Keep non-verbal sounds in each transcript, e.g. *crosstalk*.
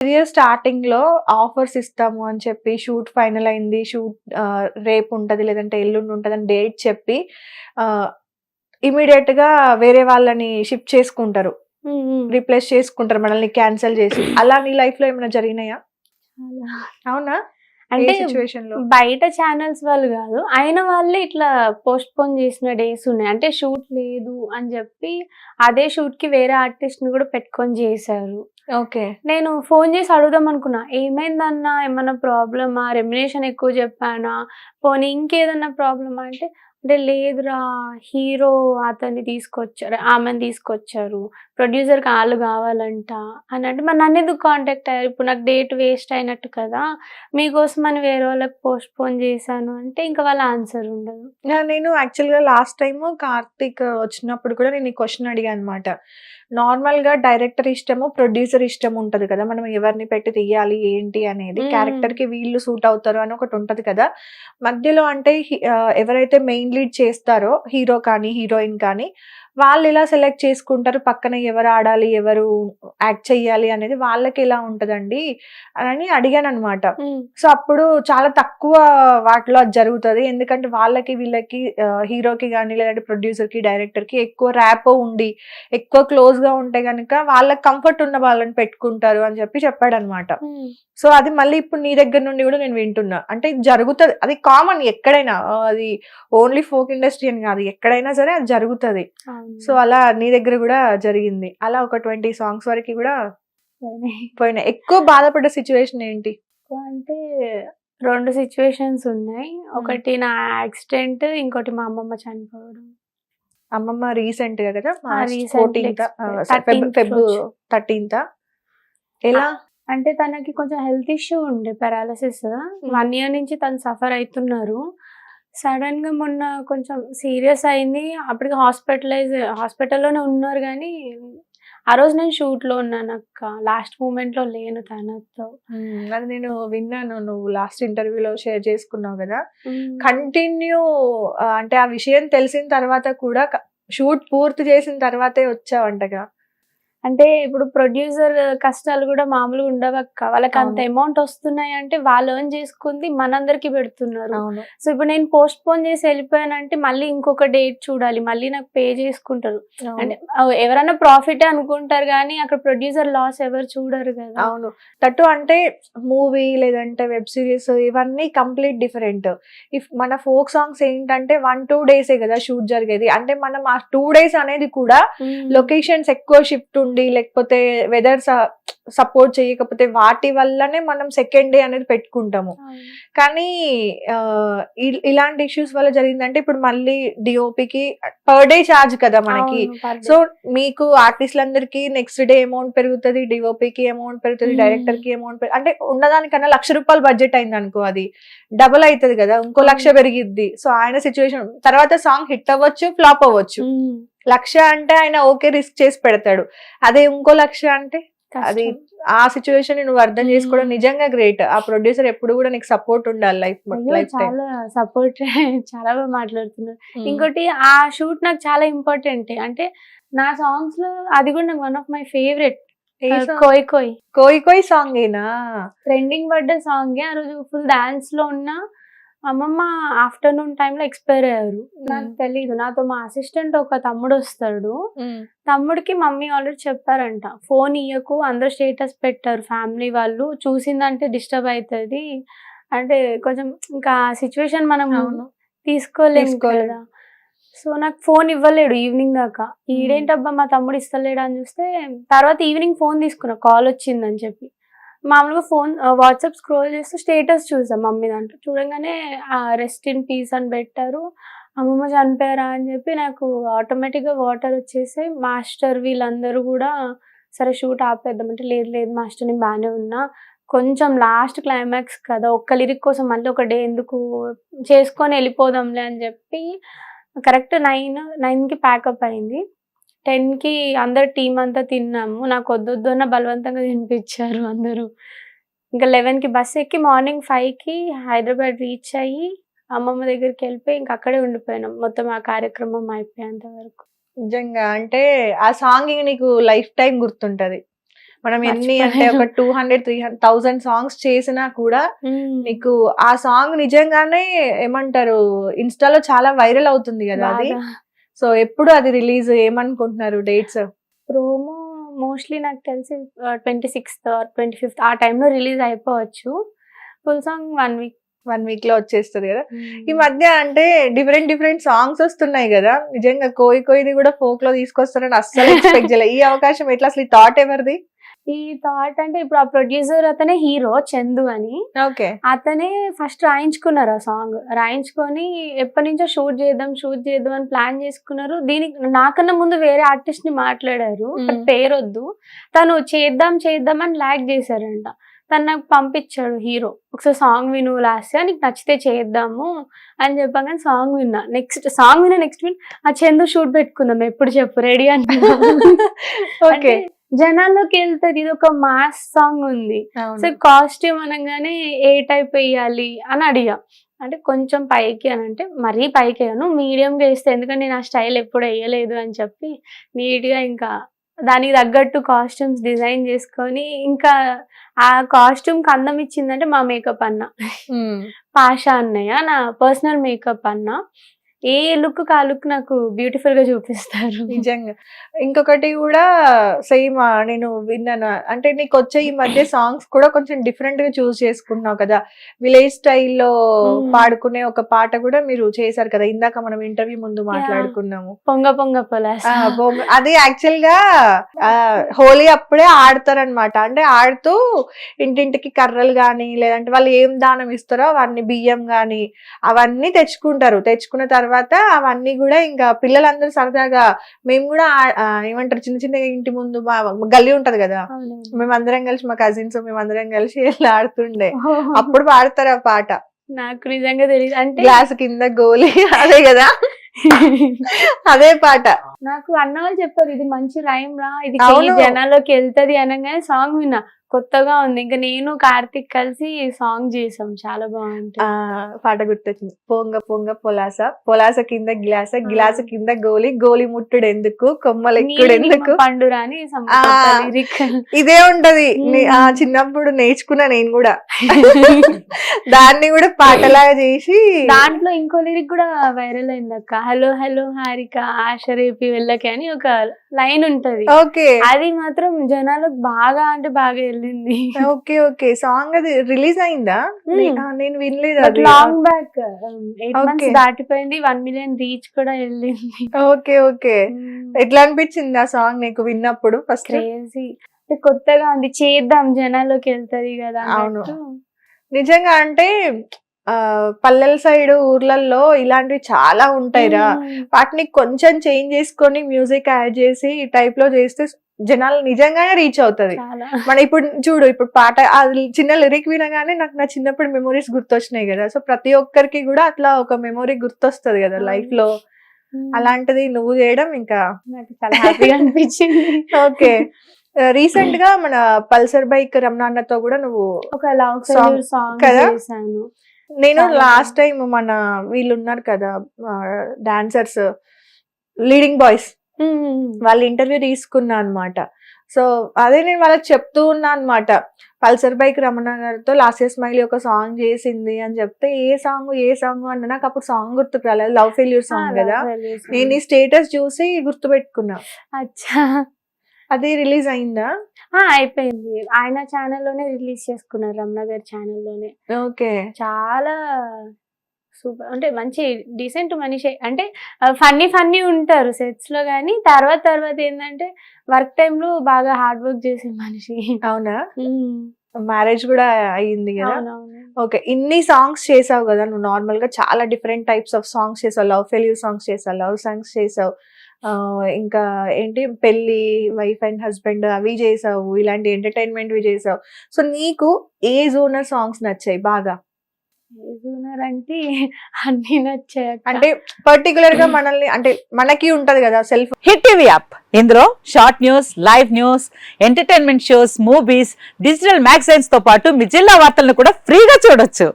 Career స్టార్టింగ్లో offers ఇస్తాము అని చెప్పి షూట్ ఫైనల్ అయింది షూట్ రేపు ఉంటది లేదంటే ఎల్లుండి ఉంటది అని డేట్ చెప్పి ఇమీడియట్గా వేరే వాళ్ళని షిఫ్ట్ చేసుకుంటారు. రీప్లేస్ చేసుకుంటారు మనల్ని క్యాన్సిల్ చేసి. అలా నీ లైఫ్లో ఏమైనా జరిగినాయా? అవునా? అంటే బయట ఛానల్స్ వాళ్ళు కాదు అయిన వాళ్ళే ఇట్లా పోస్ట్ పోన్ చేసిన డేస్ ఉన్నాయి. అంటే షూట్ లేదు అని చెప్పి అదే షూట్కి వేరే ఆర్టిస్ట్ని కూడా పెట్టుకొని చేశారు. ఓకే. నేను ఫోన్ చేసి అడుగుదాం అనుకున్నా ఏమైందన్నా? ఏమన్నా ప్రాబ్లమా రెమ్యునేషన్ ఎక్కువ చెప్పానా? పోనీ ఇంకేదన్నా ప్రాబ్లమా అంటే అంటే లేదురా హీరో అతన్ని తీసుకొచ్చారు ఆమెను తీసుకొచ్చారు ప్రొడ్యూసర్కి వాళ్ళు కావాలంట అని అంటే మరి నన్ను ఎందుకు కాంటాక్ట్ అయ్యారు? ఇప్పుడు నాకు డేట్ వేస్ట్ అయినట్టు కదా మీకోసం అని వేరే వాళ్ళకి పోస్ట్ పోన్ చేశాను అంటే ఇంకా వాళ్ళ ఆన్సర్ ఉండదు. నేను యాక్చువల్గా లాస్ట్ టైం కార్తిక్ వచ్చినప్పుడు కూడా నేను ఈ క్వశ్చన్ అడిగాను అనమాట నార్మల్గా డైరెక్టర్ ఇష్టము ప్రొడ్యూసర్ ఇష్టం ఉంటది కదా మనం ఎవరిని పెట్టి తీయాలి ఏంటి అనేది మ్మ్. క్యారెక్టర్కి వీళ్ళు సూట్ అవుతారు అని ఒకటి ఉంటది కదా మధ్యలో అంటే ఎవరైతే మెయిన్ లీడ్ చేస్తారో హీరో కానీ హీరోయిన్ కానీ వాళ్ళు ఎలా సెలెక్ట్ చేసుకుంటారు పక్కన ఎవరు ఆడాలి ఎవరు యాక్ట్ చెయ్యాలి అనేది వాళ్ళకి ఎలా ఉంటదండి అని అడిగాను అనమాట సో అప్పుడు చాలా తక్కువ వాటిలో అది జరుగుతుంది. ఎందుకంటే వాళ్ళకి వీళ్ళకి హీరోకి కానీ లేదంటే ప్రొడ్యూసర్కి డైరెక్టర్కి ఎక్కువ ర్యాపో ఉండి ఎక్కువ క్లోజ్గా ఉంటే గనుక వాళ్ళకి కంఫర్ట్ ఉన్న వాళ్ళని పెట్టుకుంటారు అని చెప్పి చెప్పాడు అనమాట సో అది మళ్ళీ ఇప్పుడు నీ దగ్గర నుండి కూడా నేను వింటున్నా. అంటే జరుగుతుంది. అది కామన్ ఎక్కడైనా అది ఓన్లీ ఫోక్ ఇండస్ట్రీ అని కాదు. ఎక్కడైనా సరే అది జరుగుతుంది. సో అలా నీ దగ్గర కూడా జరిగింది. అలా ఒక ట్వంటీ సాంగ్స్ వరకు కూడా పోయినాయి. ఎక్కువ బాధపడ్డ సిచ్యువేషన్ ఏంటి? అంటే రెండు సిచ్యువేషన్స్ ఉన్నాయి. ఒకటి నా యాక్సిడెంట్ ఇంకోటి మా అమ్మమ్మ చనిపోవడం. అమ్మమ్మ రీసెంట్గా కదా? ఆ, recently fourteenth expired. Feb 13th Feb రోజు. థర్టీన్త్ ఎలా? అంటే తనకి కొంచెం హెల్త్ ఇష్యూ ఉండే పారాలసిస్. వన్ ఇయర్ నుంచి తను సఫర్ అవుతున్నారు. సడన్గా మొన్న కొంచెం సీరియస్ అయింది. అప్పటికి హాస్పిటలైజ్ హాస్పిటల్లోనే ఉన్నారు కానీ ఆ రోజు నేను షూట్లో ఉన్నాను అక్క. లాస్ట్ మూమెంట్లో లేను తనతో. అది నేను విన్నాను. నువ్వు లాస్ట్ ఇంటర్వ్యూలో షేర్ చేసుకున్నావు కదా. కంటిన్యూ అంటే ఆ విషయం తెలిసిన తర్వాత కూడా షూట్ పూర్తి చేసిన తర్వాతే వచ్చావంటగా. అంటే ఇప్పుడు ప్రొడ్యూసర్ కష్టాలు కూడా మామూలుగా ఉండవక్క. వాళ్ళకి అంత. అమౌంట్ వస్తున్నాయి అంటే వాళ్ళు ఎర్న్ చేసుకుంది మనందరికి పెడుతున్నారు. సో ఇప్పుడు నేను పోస్ట్ పోన్ చేసి వెళ్ళిపోయానంటే మళ్ళీ ఇంకొక డేట్ చూడాలి. మళ్ళీ నాకు పే చేసుకుంటారు. అంటే ఎవరైనా ప్రాఫిట్ అనుకుంటారు కానీ అక్కడ ప్రొడ్యూసర్ లాస్ ఎవరు చూడరు కదా. అవును. తట్టు అంటే మూవీ లేదంటే వెబ్ సిరీస్ ఇవన్నీ కంప్లీట్ డిఫరెంట్ ఇఫ్ మన ఫోక్ సాంగ్స్ ఏంటంటే వన్ టూ డేసే కదా షూట్ జరిగేది. అంటే మనం ఆ టూ డేస్ అనేది కూడా. లొకేషన్స్ ఎక్కువ షిఫ్ట్ ఉండి లేకపోతే వెదర్ సపోర్ట్ చేయకపోతే వాటి వల్లనే మనం సెకండ్ డే అనేది పెట్టుకుంటాము. కానీ ఇలాంటి ఇష్యూస్ వల్ల జరిగిందంటే ఇప్పుడు మళ్ళీ డిఓపికి పర్ డే ఛార్జ్ కదా మనకి. సో మీకు ఆర్టిస్టులందరికీ నెక్స్ట్ డే అమౌంట్ పెరుగుతుంది డిఓపికి అమౌంట్ పెరుగుతుంది. డైరెక్టర్కి అమౌంట్ అంటే ఉన్నదానికన్నా లక్ష రూపాయలు బడ్జెట్ అయింది అనుకో అది డబుల్ అవుతుంది కదా ఇంకో లక్ష. పెరిగిద్ది సో ఆయన సిచ్యువేషన్ తర్వాత సాంగ్ హిట్ అవ్వచ్చు ఫ్లాప్ అవ్వచ్చు. లక్ష అంటే ఆయన ఓకే రిస్క్ చేసి పెడతాడు. అదే ఇంకో లక్ష అంటే అది. ఆ సిచ్యువేషన్ నువ్వు అర్థం చేసుకోవడం. నిజంగా గ్రేట్ ఆ ప్రొడ్యూసర్ ఎప్పుడు కూడా నీకు సపోర్ట్ ఉండాలి లైఫ్ చాలా సపోర్ట్ *laughs* చాలా బాగా మాట్లాడుతున్నారు. ఇంకోటి ఆ షూట్ నాకు చాలా ఇంపార్టెంట్ అంటే నా సాంగ్స్లో అది కూడా నాకు వన్ ఆఫ్ మై ఫేవరెట్ కోయ్ కోయ్ కోయి కోయి సాంగ్ ఏనా? ట్రెండింగ్ పడ్డ సాంగ్ ఆ రోజు ఫుల్ డాన్స్లో ఉన్న అమ్మమ్మ ఆఫ్టర్నూన్ టైంలో ఎక్స్పైర్ అయ్యారు. నాకు. తెలీదు. నాతో మా అసిస్టెంట్ ఒక తమ్ముడు వస్తాడు. తమ్ముడికి మమ్మీ ఆల్రెడీ చెప్పారంట. ఫోన్ ఇయ్యకు అందరు స్టేటస్ పెట్టారు ఫ్యామిలీ వాళ్ళు. చూసిందంటే డిస్టర్బ్ అవుతుంది అంటే కొంచెం ఇంకా సిచ్యువేషన్ మనం అవును. తీసుకోలేము తీసుకోలేం. కదా. సో నాకు ఫోన్ ఇవ్వలేడు ఈవినింగ్ దాకా. ఈడేంటబ్బా మా తమ్ముడు ఇస్తలేడు అని చూస్తే తర్వాత ఈవినింగ్ ఫోన్ తీసుకున్నా. కాల్ వచ్చిందని చెప్పి. మామూలుగా ఫోన్ వాట్సాప్ స్క్రోల్ చేస్తూ స్టేటస్ చూసాం మమ్మీ దాంట్లో. చూడంగానే రెస్ట్ ఇన్ పీస్ అని పెట్టారు. అమ్మమ్మ చనిపోయారా అని చెప్పి నాకు ఆటోమేటిక్గా వాటర్ వచ్చేసి మాస్టర్ వీళ్ళందరూ కూడా సరే షూట్ ఆపేద్దామంటే లేదు లేదు మాస్టర్ నేను బాగానే ఉన్నా. కొంచెం లాస్ట్ క్లైమాక్స్ కదా ఒక్క లిరిక్ కోసం మళ్ళీ ఒక డే ఎందుకు? చేసుకొని వెళ్ళిపోదాంలే అని చెప్పి కరెక్ట్ నైన్ నైన్కి ప్యాకప్ అయింది. టెన్కి అందరు టీం అంతా తిన్నాము. నాకు వద్దొద్దు అన్న బలవంతంగా తినిపించారు అందరూ. ఇంకా లెవెన్కి బస్ ఎక్కి మార్నింగ్ ఫైవ్కి హైదరాబాద్ రీచ్ అయ్యి అమ్మమ్మ దగ్గరికి వెళ్ళిపోయి ఇంక అక్కడే ఉండిపోయినాం. మొత్తం ఆ కార్యక్రమం అయిపోయేంత వరకు. నిజంగా అంటే ఆ సాంగ్ నీకు లైఫ్ టైం గుర్తుంటది. మనం ఎన్ని. అంటే ఒక two hundred three hundred thousand songs చేసినా కూడా నీకు ఆ సాంగ్ నిజంగానే ఏమంటారు ఇన్స్టాలో చాలా వైరల్ అవుతుంది కదా అది. సో ఎప్పుడు అది రిలీజ్ ఏమనుకుంటున్నారు డేట్స్? ప్రోమో మోస్ట్లీ నాకు తెలిసి ట్వంటీ సిక్స్త్ ట్వంటీ ఫిఫ్త్ ఆ టైంలో రిలీజ్ అయిపోవచ్చు. Full song one week one వీక్లో వచ్చేస్తుంది కదా. ఈ మధ్య అంటే డిఫరెంట్ డిఫరెంట్ సాంగ్స్ వస్తున్నాయి కదా. నిజంగా కోయి కోయిది కూడా ఫోక్లో తీసుకొస్తారని అస్సలు ఎక్స్పెక్ట్ చేయలేదు. ఈ అవకాశం ఎట్లా? అసలు థాట్ ఎవరిది? ఈ థాట్ అంటే ఇప్పుడు ఆ ప్రొడ్యూసర్ అతనే హీరో చందు అని. ఓకే. అతనే ఫస్ట్ రాయించుకున్నారు ఆ సాంగ్ రాయించుకొని ఎప్పటి నుంచో షూట్ చేద్దాం షూట్ చేద్దాం అని ప్లాన్ చేసుకున్నారు. దీనికి నాకన్నా ముందు వేరే ఆర్టిస్ట్ని మాట్లాడారు. మ్మ్. పేరు వద్దు తను చేద్దాం చేద్దాం అని లాగ్ చేశారంట. తను నాకు పంపించాడు హీరో ఒకసారి సాంగ్ విను లాస్ట్ నీకు నచ్చితే చేద్దాము అని చెప్పగానే సాంగ్ విన్నా. నెక్స్ట్ సాంగ్ విన్నా నెక్స్ట్ విన్ ఆ చందు షూట్ పెట్టుకుందాం ఎప్పుడు చెప్పు రెడీ అని *laughs* ఓకే. జనాల్లోకి వెళ్తుంది ఇది ఒక మాస్ సాంగ్ ఉంది. సో కాస్ట్యూమ్ అనగానే ఏ టైప్ వేయాలి అని అడిగా. అంటే కొంచెం పైకి అని అంటే మరీ పైకి వేయను మీడియంగా వేస్తే ఎందుకంటే నేను ఆ స్టైల్ ఎప్పుడు వేయలేదు అని చెప్పి నీట్గా ఇంకా దానికి తగ్గట్టు కాస్ట్యూమ్స్ డిజైన్ చేసుకొని ఇంకా ఆ కాస్ట్యూమ్కి అందం ఇచ్చిందంటే మా మేకప్ అన్న. పాషా అన్నయ్య నా పర్సనల్ మేకప్ అన్న. ఏ లుక్ ఆ లుక్ నాకు బ్యూటిఫుల్గా చూపిస్తారు. నిజంగా. ఇంకొకటి కూడా సేమ్ నేను విన్నాను. అంటే నీకు వచ్చే ఈ మధ్య సాంగ్స్ కూడా కొంచెం డిఫరెంట్గా చూస్ చేసుకుంటున్నావు కదా. విలేజ్ స్టైల్లో Hmm. పాడుకునే ఒక పాట కూడా మీరు చేశారు కదా. ఇందాక మనం ఇంటర్వ్యూ ముందు మాట్లాడుకున్నాము. పొంగ పొంగ పొలాస. అది యాక్చువల్గా హోలీ అప్పుడే ఆడతారనమాట అంటే ఆడుతూ ఇంటింటికి కర్రలు గాని లేదంటే వాళ్ళు ఏం దానం ఇస్తారో అవన్నీ బియ్యం గాని అవన్నీ తెచ్చుకుంటారు. తెచ్చుకున్న తర్వాత అవన్నీ కూడా ఇంకా పిల్లలందరూ సరదాగా మేము కూడా ఏమంటారు చిన్న చిన్న ఇంటి ముందు మా గల్లీ ఉంటది కదా? మేమందరం కలిసి మా కజిన్స్ మేమందరం కలిసి *laughs* వెళ్ళి ఆడుతుండే. అప్పుడు పాడతారు ఆ పాట. నాకు నిజంగా తెలియదు అంటే గ్లాస్ కింద గోలీ అదే కదా? అదే పాట. నాకు అన్న వాళ్ళు చెప్పారు ఇది మంచి రైమ్ రా ఇది జనాల్లోకి వెళ్తది అనగానే సాంగ్ విన్నా. కొత్తగా ఉంది. ఇంకా నేను కార్తిక్ కలిసి సాంగ్ చేసాం. చాలా బాగుంటుంది. పాట గుర్తొచ్చింది. పొంగ పొంగ పొలాస. పొలాస కింద గిలాస గిలాస కింద గోలి గోలి ముట్టుడు ఎందుకు కొమ్మలు ఎక్కుడు ఎందుకు పండురా అని some ఆ. కొత్త lyric. ఇదే ఉంటది. చిన్నప్పుడు నేర్చుకున్నా నేను కూడా. దాన్ని కూడా పాటలాగా చేసి దాంట్లో ఇంకో లిరిక్ కూడా వైరల్ అయింది అక్క. హలో హలో హారిక ఆశ రేపి వెళ్ళకి అని ఒక లైన్ ఉంటది. ఓకే. అది మాత్రం జనాలకు బాగా అంటే బాగా వెళ్ళింది. Okay okay. సాంగ్ అది రిలీజ్ అయిందా? ఆ, నేను వినలేదు long back eight months Okay. దాటిపోయింది. వన్ మిలియన్ రీచ్ కూడా వెళ్ళింది. Okay okay. ఎట్లా అనిపించింది ఆ సాంగ్ నీకు విన్నప్పుడు ఫస్ట్ క్రేజీ కొత్తగా ఉంది. చేద్దాం జనాల్లోకి వెళ్తది కదా అవును. నిజంగా అంటే పల్లెల సైడ్ ఊర్లలో ఇలాంటివి చాలా ఉంటాయిరా. మ్మ్. వాటిని కొంచెం చేంజ్ చేసుకొని మ్యూజిక్ యాడ్ చేసి ఈ టైప్లో చేస్తే జనాలు నిజంగానే రీచ్ అవుతది మన ఇప్పుడు చూడు ఇప్పుడు పాట చిన్న లిరిక్ వినగానే నాకు నా చిన్నప్పుడు మెమరీస్ గుర్తొచ్చినాయి కదా సో ప్రతి ఒక్కరికి కూడా అట్లా ఒక మెమరీ గుర్తొస్తది కదా. లైఫ్లో. అలాంటిది నువ్వు చేయడం ఇంకా నాకు చాలా హ్యాపీగా అనిపించింది ఓకే రీసెంట్గా మన పల్సర్ బైక్ రమణాన్నతో కూడా నువ్వు ఒక లవ్ సాంగ్ కదా? నేను లాస్ట్ టైం మన వీళ్ళు ఉన్నారు కదా డాన్సర్స్ లీడింగ్ బాయ్స్. వాళ్ళ ఇంటర్వ్యూ తీసుకున్నా అన్నమాట. సో అదే నేను వాళ్ళకి చెప్తూ ఉన్నా అన్నమాట. పల్సర్ బైక్ రమణ గారితో లాస్ట్ ఇయర్ స్మైల్ ఒక సాంగ్ చేసింది అని చెప్తే ఏ సాంగ్ ఏ సాంగ్ అన్న నాకు అప్పుడు సాంగ్ గుర్తుకు రాలేదు. లవ్ ఫెయిల్యూర్ సాంగ్ కదా. నేను ఈ స్టేటస్ చూసి గుర్తు పెట్టుకున్నా అచ్చా. అది రిలీజ్ అయిందా? అయిపోయింది. ఆయన ఛానల్లోనే రిలీజ్ చేసుకున్నారు రమణ గారి ఛానల్లోనే. ఓకే. చాలా సూపర్. అంటే మంచి డీసెంట్ మనిషి. అంటే ఫన్నీ ఫన్నీ ఉంటారు సెట్స్లో కానీ తర్వాత తర్వాత ఏంటంటే వర్క్ టైంలో బాగా హార్డ్ వర్క్ చేసే మనిషి. అవునా? మ్యారేజ్ కూడా అయ్యింది కదా? ఓకే. ఇన్ని సాంగ్స్ చేసావు కదా? నువ్వు నార్మల్గా చాలా డిఫరెంట్ టైప్స్ ఆఫ్ సాంగ్స్ చేసావు. లవ్ ఫెయిల్యూర్ సాంగ్స్ చేసావు లవ్ సాంగ్స్ చేసావు. ఇంకా ఏంటి? పెళ్ళి వైఫ్ అండ్ హస్బెండ్ అవి చేసావు. ఇలాంటి ఎంటర్టైన్మెంట్ చేసావు. సో నీకు ఏ జోనర్ సాంగ్స్ నచ్చాయి బాగా? అంటే *laughs* అన్ని నచ్చాయి. అంటే పర్టికులర్గా మనల్ని అంటే మనకి ఉంటది కదా సెల్ఫ్ హిట్ టీవీ యాప్. ఇందులో short news live news entertainment shows movies digital మ్యాగజైన్స్తో పాటు మీ జిల్లా వార్తలను కూడా ఫ్రీగా చూడొచ్చు.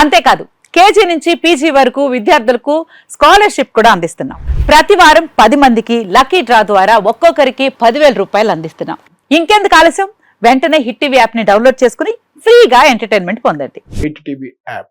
అంతేకాదు కేజీ నుంచి పీజీ వరకు విద్యార్థులకు స్కాలర్షిప్ కూడా అందిస్తున్నాం. ప్రతి వారం పది మందికి లక్కీ డ్రా ద్వారా ఒక్కొక్కరికి పదివేల రూపాయలు అందిస్తున్నాం. ఇంకెందుకు ఆలస్యం? వెంటనే హిట్ టీవీ యాప్ని డౌన్లోడ్ చేసుకుని ఫ్రీగా ఎంటర్టైన్మెంట్ పొందండి. Hit TV app.